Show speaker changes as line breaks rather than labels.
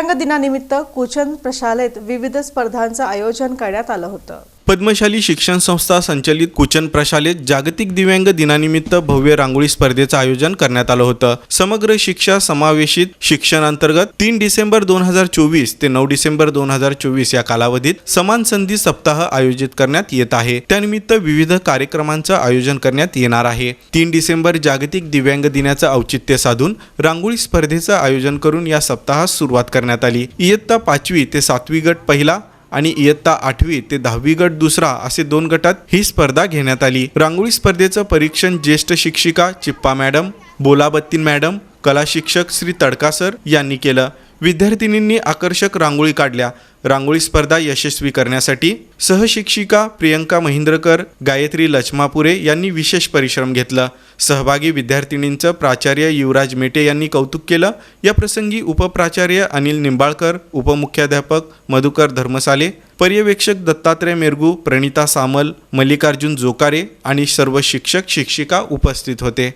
दिव्यांग दिनानिमित्त कुचन प्रशालेत विविध स्पर्धांचं आयोजन करण्यात आलं होतं.
पद्मशाली शिक्षण संस्था संचलित कुचन प्रशालेत जागतिक दिव्यांग दिनानिमित्त भव्य रांगोळी स्पर्धेचं आयोजन करण्यात आलं होतं. समग्र शिक्षा समावेशित शिक्षण अंतर्गत तीन डिसेंबर दोन हजार चोवीस ते नऊ डिसेंबर दोन हजार चोवीस या कालावधीत समान संधी सप्ताह आयोजित करण्यात येत आहे. त्यानिमित्त विविध कार्यक्रमांचं आयोजन करण्यात येणार आहे. तीन डिसेंबर जागतिक दिव्यांग दिनाचं औचित्य साधून रांगोळी स्पर्धेचं आयोजन करून या सप्ताहास सुरुवात करण्यात आली. इयत्ता पाचवी ते सातवी गट पहिला आणि इयत्ता आठवी ते दहावी गट दुसरा असे दोन गटात ही स्पर्धा घेण्यात आली. रांगोळी स्पर्धेचं परीक्षण ज्येष्ठ शिक्षिका चिप्पा मॅडम बोलाबत्तीन मॅडम कला शिक्षक श्री तडका सर यांनी केलं. विद्यार्थिनींनी आकर्षक रांगोळी काढल्या. रांगोळी स्पर्धा यशस्वी करण्यासाठी सहशिक्षिका प्रियंका महिंद्रकर गायत्री लचमापुरे यांनी विशेष परिश्रम घेतला. सहभागी विद्यार्थिनींचं प्राचार्य युवराज मेटे यांनी कौतुक केलं. या प्रसंगी उपप्राचार्य अनिल निंबाळकर उपमुख्याध्यापक मधुकर धर्मसाले पर्यवेक्षक दत्तात्रय मेरगू प्रणिता सामल मल्लिकार्जुन जोकारे आणि सर्व शिक्षक शिक्षिका उपस्थित होते.